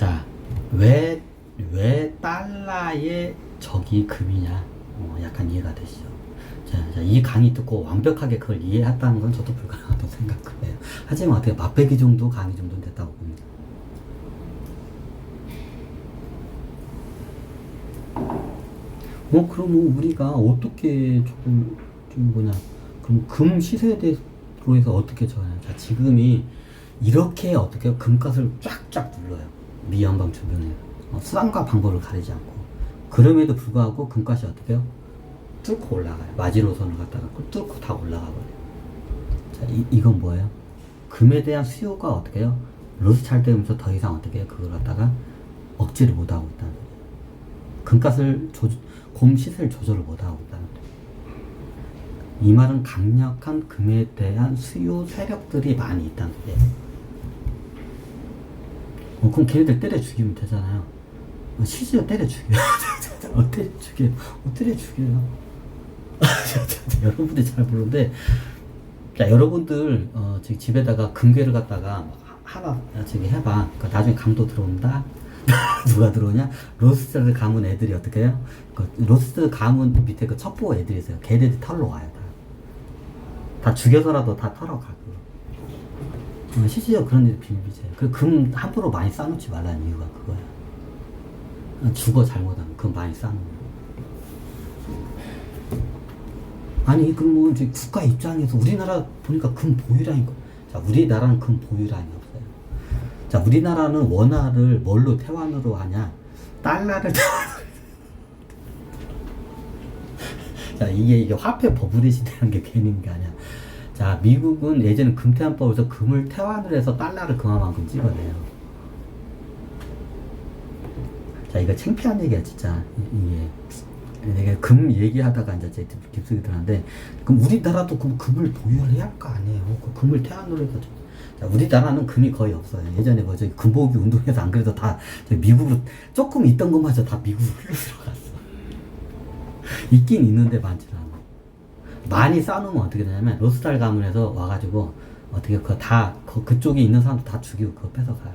자, 왜, 왜 달러의 적이 금이냐? 어, 약간 이해가 되시죠? 자, 자, 이 강의 듣고 완벽하게 그걸 이해했다는 건 저도 불가능하다고 생각해요. 하지만 어떻게 맛배기 정도 강의 정도는 됐다고 봅니다. 뭐, 그럼 뭐 우리가 어떻게 조금, 좀 뭐냐, 그럼 금 시세에 대해서 해서 어떻게 정하냐. 자, 지금이 이렇게 어떻게 금값을 쫙쫙 눌러요. 미연방 주변에. 어, 수단과 방법을 가리지 않고. 그럼에도 불구하고 금값이 어떻게 해요? 뚫고 올라가요. 마지노선을 갖다가 뚫고 다 올라가 버려요. 자, 이, 이건 뭐예요? 금에 대한 수요가 어떻게 해요? 로스찰드면서 더 이상 어떻게 해요? 그걸 갖다가 억제를 못하고 있다는 거예요. 금값을 조, 곰 시세를 조절을 못하고 있다는 거예요. 이 말은 강력한 금에 대한 수요 세력들이 많이 있다는 거예요. 어, 그럼 걔네들 때려 죽이면 되잖아요. 어, 실제로 때려 죽여요. 어, 때려 죽여요. 어, 때려 죽여요. 여러분들이 잘 모르는데, 자, 여러분들, 어, 저기 집에다가 금괴를 갖다가 하나, 저기 해봐. 그 나중에 강도 들어온다? 누가 들어오냐? 로스트 가문 애들이 어떻게 해요? 그 로스트 가문 밑에 그 첩보 애들이 있어요. 걔네들이 털러 와요, 다. 다 죽여서라도 다 털어 가고. 어, 실제로 그런 일이 비밀비재예요. 그금 함부로 많이 쌓아놓지 말라는 이유가 그거야. 어, 죽어 잘못하면 금 많이 쌓아놓으면. 아니 그럼 뭐 이제 국가 입장에서 우리나라 보니까 금 보유량이고 자 우리나라는 금 보유량이 없어요. 자 우리나라는 원화를 뭘로 태환으로 하냐? 달러를. 자 이게 이게 화폐 버블이 시대라는 게 괜히 게 아니야. 자 미국은 예전에 금태환법에서 금을 태환을 해서 달러를 그만큼 찍어내요. 자 이거 창피한 얘기야 진짜 이- 이게. 내가 금 얘기하다가 이제 제 깊숙이 들었는데 그럼 우리나라도 그럼 금을 보유를 해야 할 거 아니에요. 그 금을 태안으로 좀- 자, 우리나라는 금이 거의 없어요. 예전에 뭐 저기 금보기 운동에서 안 그래도 다 미국으로 조금 있던 것마저 다 미국으로 흘러 들어갔어. 있긴 있는데 않아. 많이 쌓아놓으면 어떻게 되냐면 로스달 가문에서 와가지고 어떻게 그거 다 그, 그쪽에 있는 사람도 다 죽이고 그거 뺏어 가요.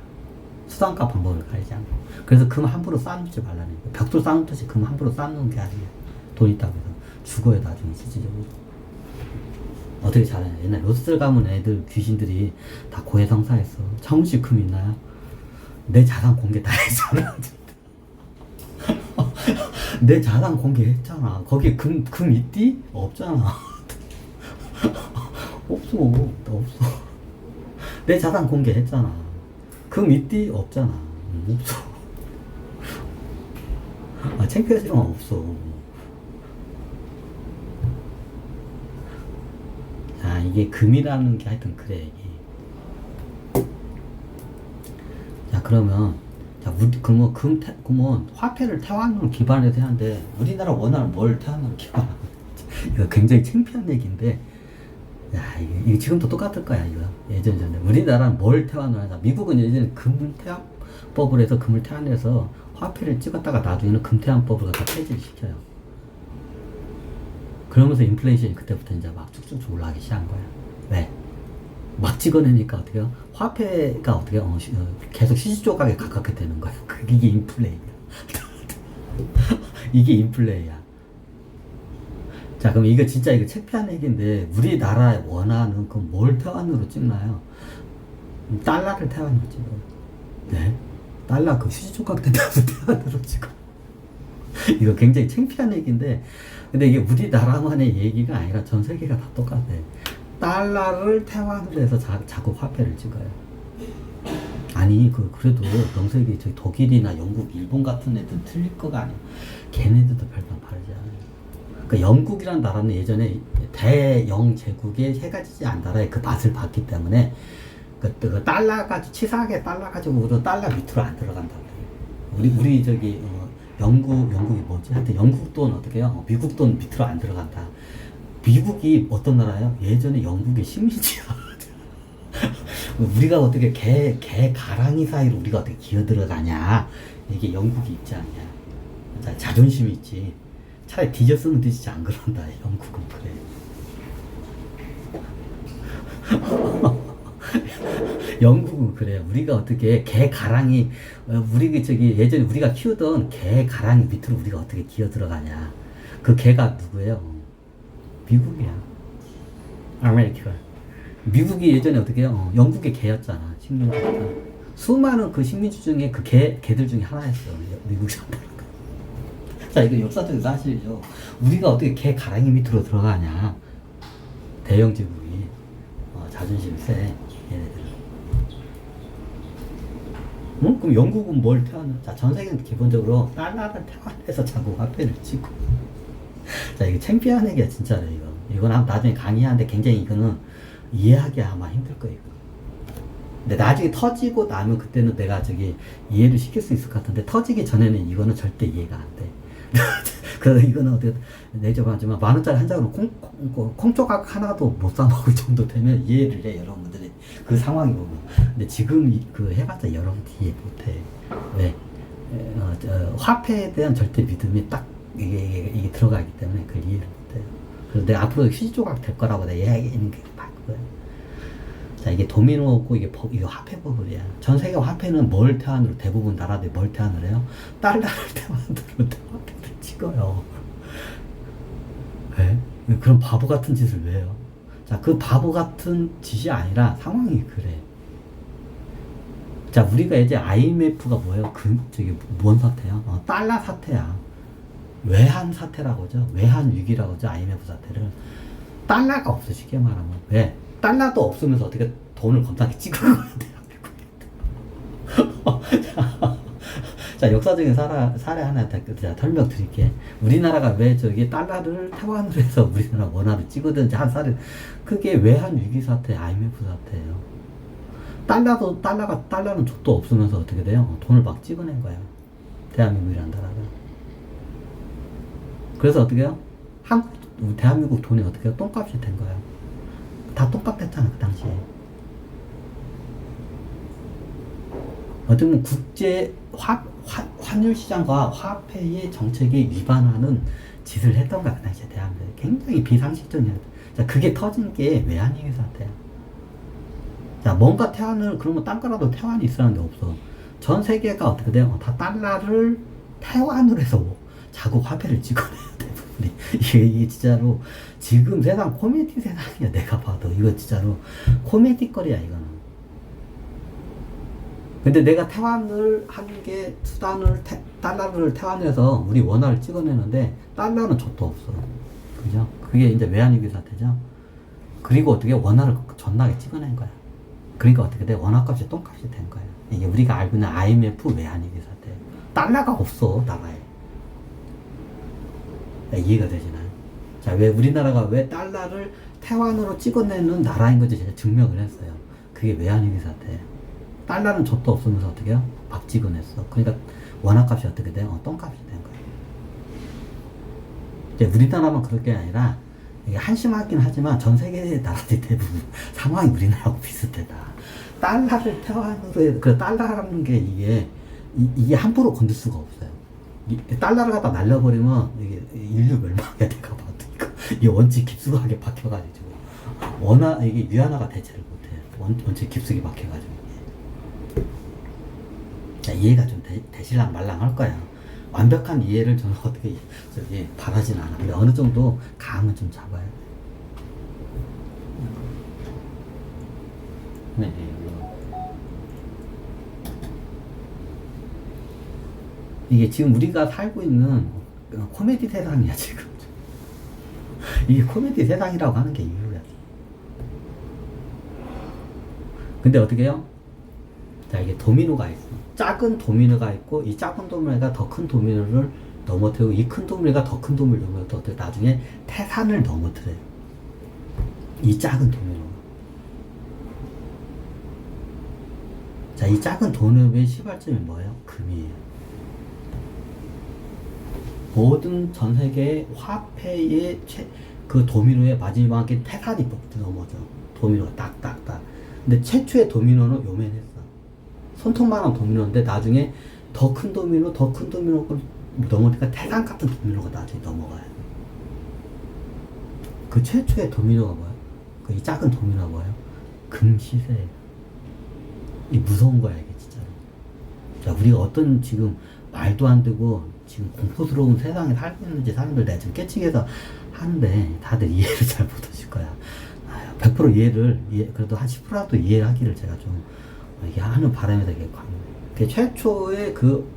수단과 방법을 가리지 않고. 그래서 금 함부로 쌓아놓지 말라는 거예요. 벽돌 쌓아놓듯이 금 함부로 쌓아놓는 게 아니에요. 돈 있다고 해서. 죽어요, 나중에, 실질적으로. 어떻게 잘하냐. 옛날 로스들 가문 애들, 귀신들이 다 고해성사했어. 차훈씨 금 있나요? 내 자산 공개 다 했잖아. 내 자산 공개했잖아. 거기에 금, 금 있디? 없잖아. 없어. 없어. 내 자산 공개했잖아. 금 있디? 없잖아. 음, 없어. 아, 창피하지만 없어. 자, 이게 금이라는 게 하여튼 그래, 이게. 자, 그러면, 자, 그러면 금, 태, 그러면 화폐를 태환으로 기반해서 하는데, 우리나라 원화를 뭘 태환으로 기반하는 이거 굉장히 창피한 얘기인데, 야, 이게, 이게 지금도 똑같을 거야, 이거. 예전 전에. 우리나라는 뭘 태환을 하자. 미국은 예전에 금 태환법을 해서 금을 태환해서 화폐를 찍었다가 나중에는 금 태환법을 갖다 폐지를 시켜요. 그러면서 인플레이션이 그때부터 이제 막 쭉쭉 올라가기 시작한 거야. 왜? 막 찍어내니까 어떻게 요? 화폐가 어떻게 어, 시- 어, 계속 시시 조각에 가깝게 되는 거야. 그게 인플레이야. 이게 인플레이야. 자, 그럼 이거 진짜 이거 창피한 얘기인데 우리나라 원화는 그럼 뭘 태환으로 찍나요? 달러를 태환으로 찍어요. 네? 달러 그 시시 조각 된다고 태환으로 찍어. 이거 굉장히 창피한 얘기인데, 근데 이게 우리나라만의 얘기가 아니라 전 세계가 다 똑같아. 달러를 태환으로 해서 자, 자꾸 화폐를 찍어요. 아니, 그, 그래도 명색이 저기 독일이나 영국, 일본 같은 애들 틀릴 거가 아니야. 걔네들도 별반 다르지 않아요. 그 영국이라는 나라는 예전에 대영 제국의 세 가지 나라의 그 맛을 봤기 때문에 그, 그 달러 가지고 치사하게 달러 가지고 우리 달러 밑으로 안 들어간다고 그래요. 우리 우리 저기 어, 영국 영국이 뭐지? 하여튼 영국 돈 어떻게 해요? 어, 미국 돈 밑으로 안 들어간다. 미국이 어떤 나라예요? 예전에 영국의 식민지야. 우리가 어떻게 개, 개 가랑이 사이로 우리가 어떻게 기어 들어가냐. 이게 영국이 입장이야. 자, 자존심이 있지. 차라리 뒤졌으면 뒤지지 안 그런다. 영국은 그래. 영국은 그래요. 우리가 어떻게 개 가랑이 어, 우리 그 저기 예전에 우리가 키우던 개 가랑이 밑으로 우리가 어떻게 기어 들어가냐. 그 개가 누구예요? 미국이야. 아메리카. 미국이 예전에 어떻게 해요? 어, 영국의 개였잖아. 식민지가. 수많은 그 식민지 중에 그 개, 개들 중에 하나였어. 미국 사람. 자, 이거 역사적인 사실이죠. 우리가 어떻게 개 가랑이 밑으로 들어가냐. 대영 제국이. 어, 자존심 세. 얘네들은. 응? 그럼 영국은 뭘 태어나? 자, 전 세계는 기본적으로 달러를 태환해서 자국 화폐를 찍고. 자, 이거 창피한 얘기야, 진짜로, 이거. 이건 나중에 강의하는데 굉장히 이거는 이해하기 아마 힘들 거예요. 근데 나중에 터지고 나면 그때는 내가 저기 이해를 시킬 수 있을 것 같은데 터지기 전에는 이거는 절대 이해가 안 돼. 그래서 이거는 어떻게 내줘가지만 만 원짜리 한 장으로 콩, 콩, 콩 조각 하나도 못 사 먹을 정도 되면 이해를 해 여러분들이 그 상황이 보면. 근데 지금 이- 그 해봤자 여러분 이해 못해. 왜? 에, 어, 저, 화폐에 대한 절대 믿음이 딱 이게, 이게, 이게 들어가기 때문에 그걸 이해를 못해요. 그래서 내가 앞으로 휴지 조각 될 거라고 내가 이야기하는 게다 그거야. 자 이게 도미노고 이게 법, 이거 화폐 버블이야. 전 세계 화폐는 뭘 태환으로 대부분 나라들이 뭘 태환을 해요? 달러를 태환으로 화폐를 찍어요. 왜? 왜 그런 바보 같은 짓을 왜 해요? 자, 그 바보 같은 짓이 아니라 상황이 그래. 자, 우리가 이제 IMF가 뭐예요? 그, 저기, 뭔 사태야? 어, 달러 사태야. 외환 사태라고 하죠. 외환 위기라고 하죠. IMF 사태를. 달러가 없어, 쉽게 말하면. 왜? 달러도 없으면서 어떻게 돈을 겁나게 찍은 거야. 자, 자, 역사적인 사례, 사례 하나 더- 자, 설명 드릴게. 우리나라가 왜 저기 달러를 태환으로 해서 우리나라 원화를 찍어든지 한 사례, 그게 외환 위기 사태, IMF 사태예요. 달러도, 달러가, 달러는 족도 없으면서 어떻게 돼요? 돈을 막 찍어낸 거야. 대한민국이라는 나라가. 그래서 어떻게 해요? 한국, 대한민국 돈이 어떻게 해요? 똥값이 된 거야. 다 됐잖아, 그 당시에. 보면 국제 화, 화, 환율 시장과 화폐의 정책에 위반하는 짓을 했던 거야, 그 당시에 대한민국. 굉장히 비상식적이야. 자, 그게 터진 게 외환위기 사태야. 자, 뭔가 태환을, 그러면 딴 거라도 태환이 있었는데 없어. 전 세계가 어떻게 돼요? 어, 다 달러를 태환으로 해서 뭐 자국 화폐를 찍어내야 돼, 부분이. 이게, 이게 진짜로, 지금 세상 코미디 세상이야, 내가 봐도. 이거 진짜로 코미디 거리야, 이거는. 근데 내가 태환을 하는 게 수단을 태, 달러를 태환해서 우리 원화를 찍어내는데 달러는 족도 없어. 그죠? 그게 이제 외환위기 사태죠. 그리고 어떻게 원화를 존나게 찍어낸 거야. 그러니까 어떻게 돼? 원화값이 똥값이 된 거야. 이게 우리가 알고 있는 IMF 외환위기 사태. 달러가 없어 나라에. 야, 이해가 되시나요? 자, 왜 우리나라가 왜 달러를 태환으로 찍어내는 나라인 건지 제가 증명을 했어요. 그게 외환위기 사태예요. 달러는 족도 없으면서 어떻게 해요? 막 찍어냈어. 그러니까 원화값이 어떻게 돼요? 어, 똥값이 된 거예요. 이제 우리나라만 그럴 게 아니라 이게 한심하긴 하지만 전 세계 나라들이 대부분 상황이 우리나라하고 비슷하다. 달러를 태환으로 해, 그 달러라는 게 이게 이, 이게 함부로 건들 수가 없어요. 이, 달러를 갖다 날려버리면 이게 인류 멸망이 될까 봐. 이거 이 원칙 깊숙하게 박혀가지고 원화 이게 위안화가 대체를 못해. 원, 원칙 깊숙이 박혀가지고. 자, 이해가 좀 되, 되실랑 말랑 할 거야. 완벽한 이해를 저는 어떻게 저기 바라진 않아. 근데 어느 정도 감은 좀 잡아야 돼. 네, 이게 지금 우리가 살고 있는 코미디 세상이야 지금. 이게 코미디 세상이라고 하는 게 이유야. 근데 어떻게 해요? 자, 이게 도미노가 있어. 작은 도미노가 있고, 이 작은 도미노가 더 큰 도미노를 넘어뜨리고, 이 큰 도미노가 더 큰 도미노를 넘어뜨리고, 나중에 태산을 넘어뜨려요. 이 작은 도미노가. 자, 이 작은 도미노의 시발점이 뭐예요? 금이에요. 모든 전 세계 화폐의 최, 그 도미노의 마지막에 태산이 넘어져. 도미노가 딱딱딱. 근데 최초의 도미노는 요만했어. 손톱만한 도미노인데 나중에 더 큰 도미노, 더 큰 도미노를 넘어니까 태산 같은 도미노가 나중에 넘어가요. 그 최초의 도미노가 뭐야? 그 이 작은 도미노가 뭐예요? 금 시세예요. 이 무서운 거야 이게 진짜로. 자 우리가 어떤 지금 말도 안 되고 지금 공포스러운 세상에 살고 있는지 사람들 내가 지금 깨치게서 하는데 다들 이해를 잘 못하실 거야. 아유, 100% 이해를 이해, 그래도 한 10%라도 이해하기를 제가 좀 이게 하는 바람에 되게 관. 그 최초의 그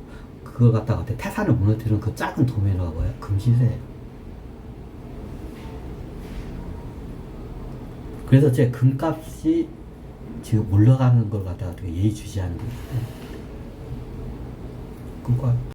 그걸 갖다가 태산을 무너뜨리는 그 작은 도매라고요 금시세예요. 그래서 제 금값이 지금 올라가는 걸 갖다가 예의주시하는 거예요. 그거